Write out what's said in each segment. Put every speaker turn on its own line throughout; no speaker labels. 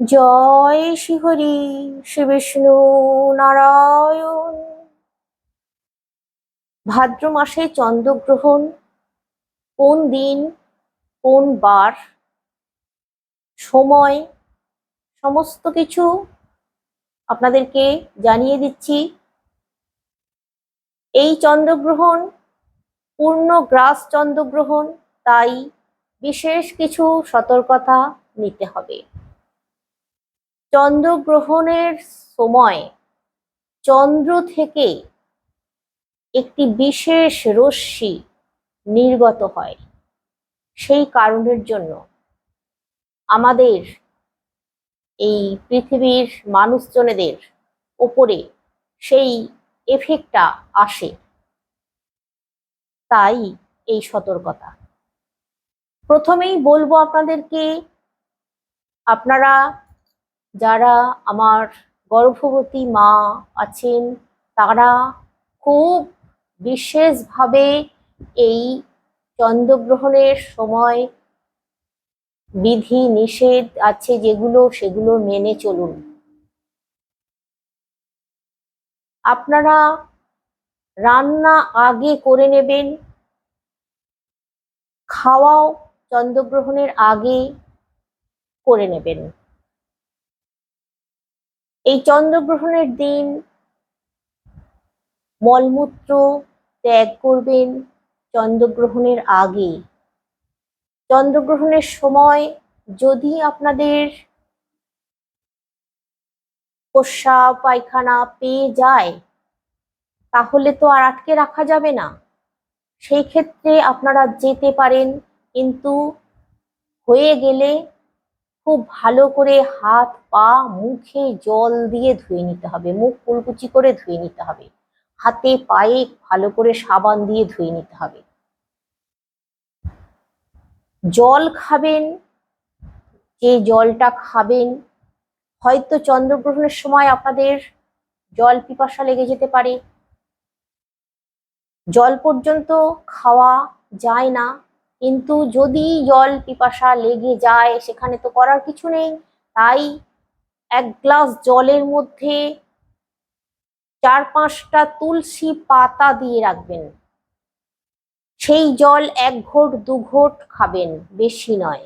জয় শ্রীহরি শ্রী বিষ্ণু নারায়ণ। ভাদ্র মাসে চন্দ্রগ্রহণ, কোন দিন, কোন বার, সময়, সমস্ত কিছু আপনাদেরকে জানিয়ে দিচ্ছি। এই চন্দ্রগ্রহণ পূর্ণ গ্রাস চন্দ্রগ্রহণ, তাই বিশেষ কিছু সতর্কতা নিতে হবে। চন্দ্রগ্রহণের সময় চন্দ্র থেকে একটি বিশেষ রশ্মি নির্গত হয়। সেই কারণের জন্য আমাদের এই পৃথিবীর মানুষজনেদের ওপরে সেই এফেক্টটা আসে। তাই এই সতর্কতা। প্রথমেই বলব আপনাদেরকে, আপনারা যারা আমার গর্ভবতী মা আছেন, তারা খুব বিশেষভাবে এই চন্দ্রগ্রহণের সময় বিধি নিষেধ আছে যেগুলো সেগুলো মেনে চলুন। আপনারা রান্না আগে করে নেবেন, খাওয়াও চন্দ্রগ্রহণের আগে করে নেবেন। এই চন্দ্রগ্রহণের দিন মলমূত্র ত্যাগ করবেন চন্দ্রগ্রহণের আগে। চন্দ্রগ্রহণের সময় যদি আপনাদের পোষা পায়খানা পেয়ে যায়, তাহলে তো আর আটকে রাখা যাবে না। সেই ক্ষেত্রে আপনারা যেতে পারেন, কিন্তু হয়ে গেলে খুব ভালো করে হাত, পা, মুখে জল দিয়ে ধুয়ে নিতে হবে। মুখ কুলকুচি করে ধুয়ে নিতে হবে। হাতে, পায়ে ভালো করে সাবান দিয়ে ধুয়ে নিতে হবে। জল খাবেন, যে জলটা খাবেন, হয়তো চন্দ্রগ্রহণের সময় আপনাদের জল পিপাসা লেগে যেতে পারে। জল পর্যন্ত খাওয়া যায় না। কিন্তু যদি জল পিপাসা লেগে যায়, সেখানে তো করার কিছু নেই। তাই এক গ্লাস জলের মধ্যে চার পাঁচটা তুলসী পাতা দিয়ে রাখবেন। সেই জল এক ঘোট, দু ঘোট খাবেন, বেশি নয়।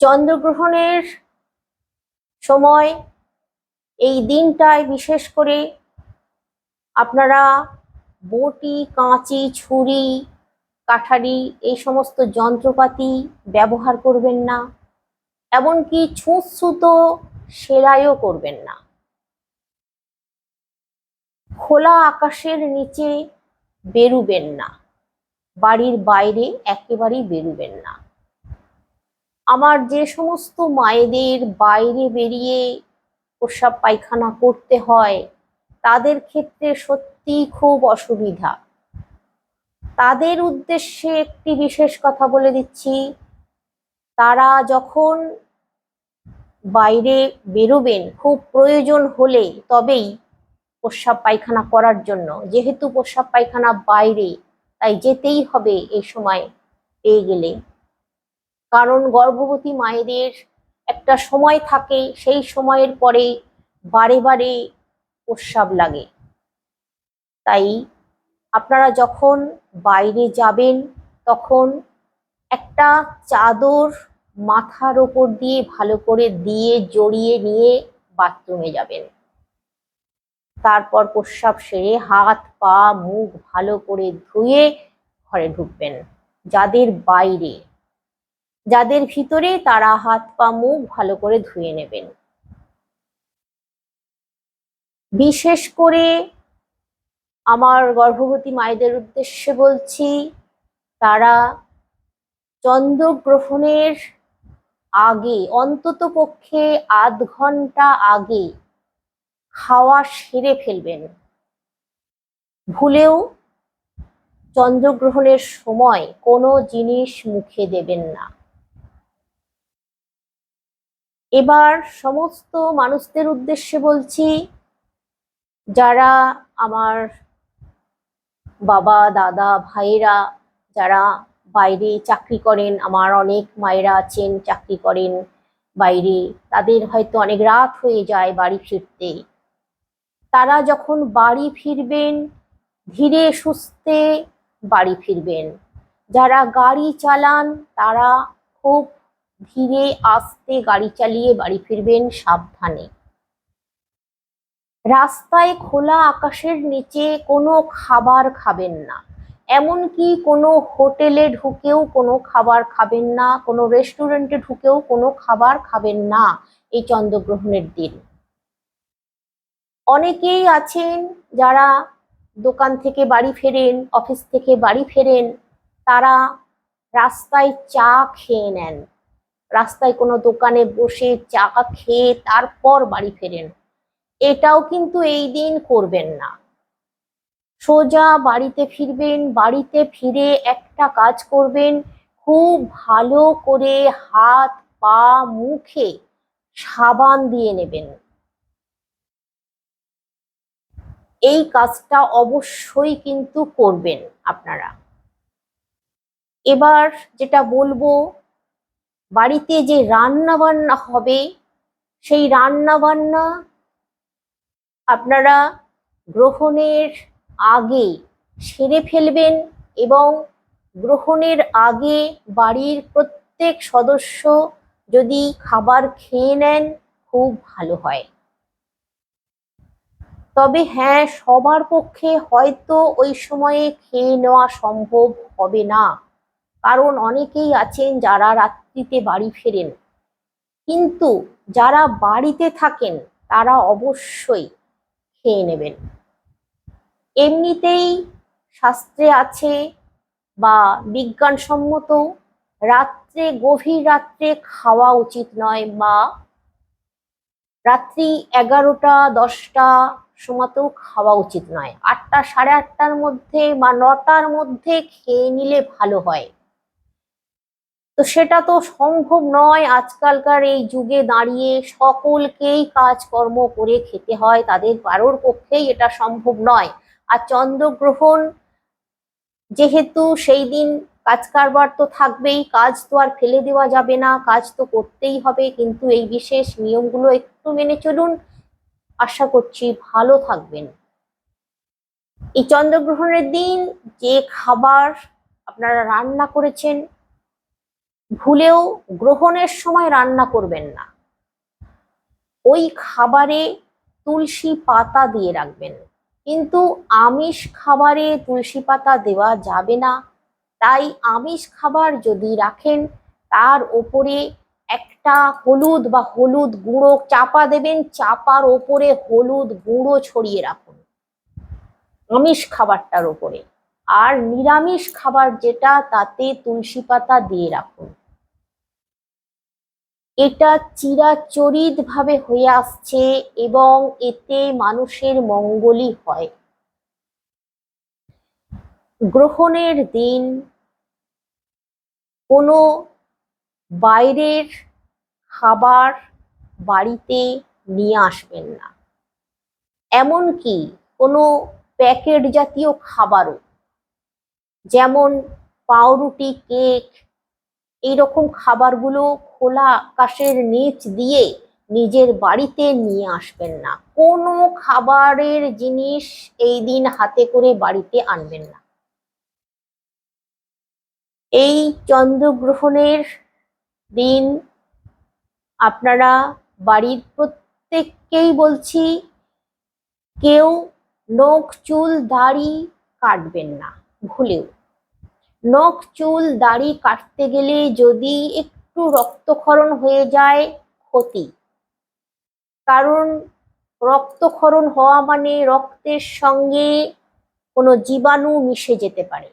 চন্দ্রগ্রহণের সময় এই দিনটায় বিশেষ করে আপনারা বটি, কাঁচি, ছুরি, কাঠারি এই সমস্ত যন্ত্রপাতি ব্যবহার করবেন না। এমনকি ছুঁচ সুতো সেলাইও করবেন না। খোলা আকাশের নিচে বেরুবেন না। বাড়ির বাইরে একেবারেই বেরুবেন না। আমার যে সমস্ত মায়েদের বাইরে বেরিয়ে প্রস্রাব পায়খানা করতে হয়, তাদের ক্ষেত্রে সত্যি খুব অসুবিধা। তাদের উদ্দেশ্যে একটি বিশেষ কথা বলে দিচ্ছি। তারা যখন বাইরে বেরোবেন, খুব প্রয়োজন হলে তবেই প্রস্রাব পায়খানা করার জন্য। যেহেতু প্রস্রাব পায়খানা বাইরে, তাই যেতেই হবে এই সময় পেয়ে গেলে। কারণ গর্ভবতী মায়েদের একটা সময় থাকে, সেই সময়ের পরে বারে বারে প্রস্রাব লাগে। তাই আপনারা যখন বাইরে যাবেন, তখন একটা চাদর মাথার ওপর দিয়ে ভালো করে দিয়ে জড়িয়ে নিয়ে বাথরুমে যাবেন। তারপর প্রস্রাব সেরে হাত, পা, মুখ ভালো করে ধুয়ে ঘরে ঢুকবেন। যাদের বাইরে, যাদের ভিতরে তারা হাত, পা, মুখ ভালো করে ধুয়ে নেবেন। বিশেষ করে আমার গর্ভবতী মায়েদের উদ্দেশ্যে বলছি, তারা চন্দ্রগ্রহণের আগে, অন্তত পক্ষে আধ ঘণ্টা আগে খাওয়া সেরে ফেলবেন। ভুলেও চন্দ্রগ্রহণের সময় কোনো জিনিস মুখে দেবেন না। এবার সমস্ত মানুষদের উদ্দেশ্যে বলছি, যারা আমার বাবা, দাদা, ভাইয়েরা যারা বাইরে চাকরি করেন, আমার অনেক মায়েরা আছেন, চাকরি করেন বাইরে, তাদের হয়তো অনেক রাত হয়ে যায় বাড়ি ফিরতে। তারা যখন বাড়ি ফিরবেন, ধীরে সুস্থে বাড়ি ফিরবেন। যারা গাড়ি চালান, তারা খুব ধীরে আস্তে গাড়ি চালিয়ে বাড়ি ফিরবেন সাবধানে। রাস্তায় খোলা আকাশের নিচে কোনো খাবার খাবেন না। এমনকি কোনো হোটেলে ঢুকেও কোনো খাবার খাবেন না, কোনো রেস্টুরেন্টে ঢুকেও কোনো খাবার খাবেন না এই চন্দ্রগ্রহণের দিন। অনেকেই আছেন যারা দোকান থেকে বাড়ি ফেরেন, অফিস থেকে বাড়ি ফেরেন, তারা রাস্তায় চা খেয়ে নেন। রাস্তায় কোনো দোকানে বসে চা খেয়ে তারপর বাড়ি ফেরেন। এটাও কিন্তু এই দিন করবেন না। সোজা বাড়িতে ফিরবেন, বাড়িতে ফিরে একটা কাজ করবেন, খুব ভালো করে হাত, পা, মুখে সাবান দিয়ে নেবেন। এই কাজটা অবশ্যই কিন্তু করবেন আপনারা। এবার যেটা বলব, বাড়িতে যে রান্না বান্না হবে, সেই রান্না বান্না আপনারা গ্রহণের আগে সেরে ফেলবেন এবং গ্রহণের আগে বাড়ির প্রত্যেক সদস্য যদি খাবার খেয়ে নেন, খুব ভালো হয়। তবে হ্যাঁ সবার পক্ষে হয়তো ওই সময়ে খেয়ে নেওয়া সম্ভব হবে না। কারণ অনেকেই আছেন যারা রাত্রিতে বাড়ি ফেরেন। কিন্তু যারা বাড়িতে থাকেন, তারা অবশ্যই খেয়ে নেবেন। এমনিতেই শাস্ত্রে আছে বা বিজ্ঞানসম্মত রাত্রে, গভীর রাত্রে খাওয়া উচিত নয় বা রাত্রি এগারোটা, দশটা সময়তেও খাওয়া উচিত নয়। আটটা, সাড়ে আটটার মধ্যে বা নটার মধ্যে খেয়ে নিলে ভালো হয়। তো সেটা তো সম্ভব নয়। আজকালকার এই যুগে দাঁড়িয়ে সকলকেই কাজকর্ম করে খেতে হয়, তাদের কারোর পক্ষেই এটা সম্ভব নয়। আর চন্দ্রগ্রহণ যেহেতু সেই দিন কাজ কারবার তো থাকবেই, কাজ তো আর ফেলে দেওয়া যাবে না, কাজ তো করতেই হবে, কিন্তু এই বিশেষ নিয়মগুলো একটু মেনে চলুন। আশা করছি ভালো থাকবেন। এই চন্দ্রগ্রহণের দিন যে খাবার আপনারা রান্না করেছেন ভুলেও গ্রহণের সময় রান্না করবেন না। ওই খাবারে তুলসী পাতা দিয়ে রাখবেন। কিন্তু আমিষ খাবারে তুলসী পাতা দেওয়া যাবে না। তাই আমিষ খাবার যদি রাখেন, তার ওপরে একটা হলুদ বা হলুদ গুঁড়ো চাপা দেবেন, চাপার ওপরে হলুদ গুঁড়ো ছড়িয়ে রাখুন। আমিষ খাবারটার ওপরে। আর নিরামিষ খাবার যেটা, তাতে তুলসী পাতা দিয়ে রাখুন। এটা চিরাচরিত ভাবে হয়ে আসছে এবং এতে মানুষের মঙ্গলই হয়। গ্রহণের দিন কোনো বাইরের খাবার বাড়িতে নিয়ে আসবেন না। এমনকি কোনো প্যাকেট জাতীয় খাবারও যেমন পাউরুটি, কেক, এইরকম খাবারগুলো খোলা আকাশের নিচ দিয়ে নিজের বাড়িতে নিয়ে আসবেন না। কোনো খাবারের জিনিস এই দিন হাতে করে বাড়িতে আনবেন না। এই চন্দ্রগ্রহণের দিন আপনারা বাড়ির প্রত্যেককেই বলছি, কেউ নখ, চুল, দাড়ি কাটবেন না, ভুলেও। নখ, চুল, দাড়ি কাটতে গেলে যদি একটু রক্তক্ষরণ হয়ে যায়, ক্ষতি। কারণ রক্তক্ষরণ হওয়া মানে রক্তের সঙ্গে কোনো জীবাণু মিশে যেতে পারে।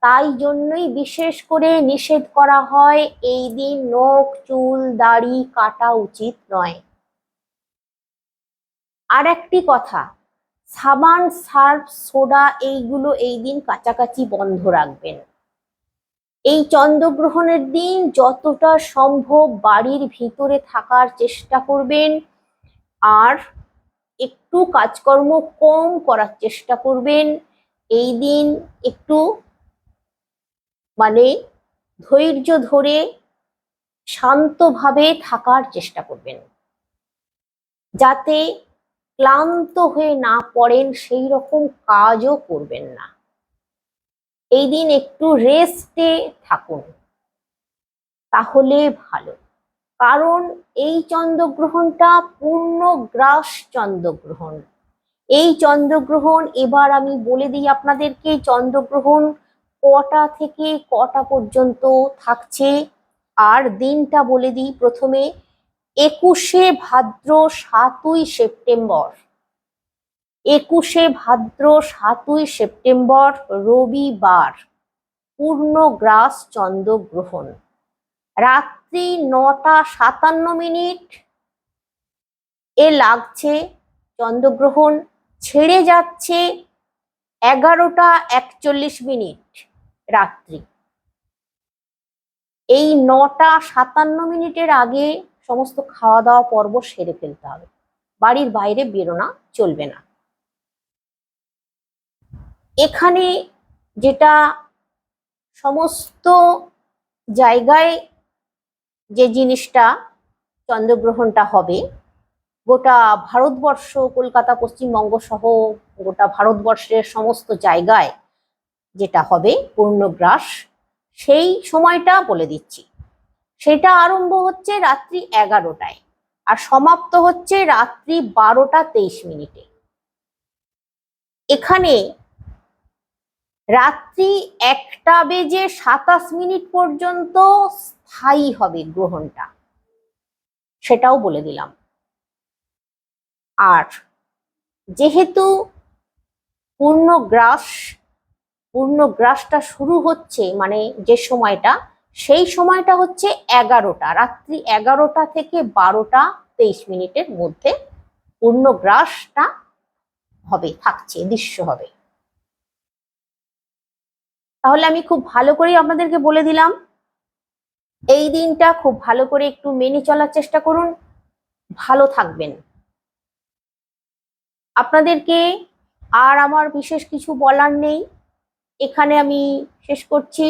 তাই জন্যই বিশেষ করে নিষেধ করা হয়, এই দিন নখ, চুল, দাড়ি কাটা উচিত নয়। আর একটি কথা, সাবান, সার্ফ, সোডা এইগুলো এই দিন কাছাকাছি বন্ধ রাখবেন। এই চন্দ্রগ্রহণের দিন যতটা সম্ভব বাড়ির ভিতরে থাকার চেষ্টা করবেন আর একটু কাজকর্ম কম করার চেষ্টা করবেন। এই দিন একটু মানে ধৈর্য ধরে শান্তভাবে থাকার চেষ্টা করবেন। যাতে ক্লান্ত হয়ে না পড়েন, সেই রকম কাজও করবেন না। এই দিন একটু রেস্টে থাকুন। তাহলে ভালো। কারণ এই চন্দ্রগ্রহণটা পূর্ণ গ্রাস চন্দ্রগ্রহণ। এই চন্দ্রগ্রহণ, এবার আমি বলে দিই আপনাদেরকে, চন্দ্রগ্রহণ কটা থেকে কটা পর্যন্ত থাকছে? আর দিনটা বলে দিই প্রথমে, একুশে ভাদ্র সাতই সেপ্টেম্বর। একুশে ভাদ্র, সাতই সেপ্টেম্বর, রবিবার পূর্ণগ্রাস চন্দ্রগ্রহণ রাত্রি নটা সাতান্ন মিনিট। এ লাগছে চন্দ্রগ্রহণ। ছেড়ে যাচ্ছে এগারোটা একচল্লিশ মিনিট রাত্রি। এই নটা সাতান্ন মিনিটের আগে সমস্ত খাওয়া দাওয়া পর্ব সেরে ফেলতে হবে। বাড়ির বাইরে বেরোনা চলবে না। এখানে যেটা সমস্ত জায়গায় যে জিনিসটা চন্দ্রগ্রহণটা হবে, গোটা ভারতবর্ষ, কলকাতা, পশ্চিমবঙ্গ সহ গোটা ভারতবর্ষের সমস্ত জায়গায় যেটা হবে পূর্ণগ্রাস, সেই সময়টা বলে দিচ্ছি। সেটা আরম্ভ হচ্ছে রাত্রি এগারোটায় আর সমাপ্ত হচ্ছে রাত্রি বারোটা তেইশ মিনিটে। এখানে রাত্রি একটা বেজে সাতাশ মিনিট পর্যন্ত স্থায়ী হবে গ্রহণটা। সেটাও বলে দিলাম। আর যেহেতু পূর্ণগ্রাস পূর্ণগ্রাসটা শুরু হচ্ছে মানে যে সময়টা, সেই সময়টা হচ্ছে এগারোটা, রাত্রি এগারোটা থেকে বারোটা তেইশ মিনিটের মধ্যে পূর্ণগ্রাসটা হবে, থাকছে, দৃশ্য হবে। তাহলে আমি খুব ভালো করেই আপনাদেরকে বলে দিলাম। এই দিনটা খুব ভালো করে একটু মেনে চলার চেষ্টা করুন। ভালো থাকবেন। আপনাদেরকে আর আমার বিশেষ কিছু বলার নেই। এখানে আমি শেষ করছি।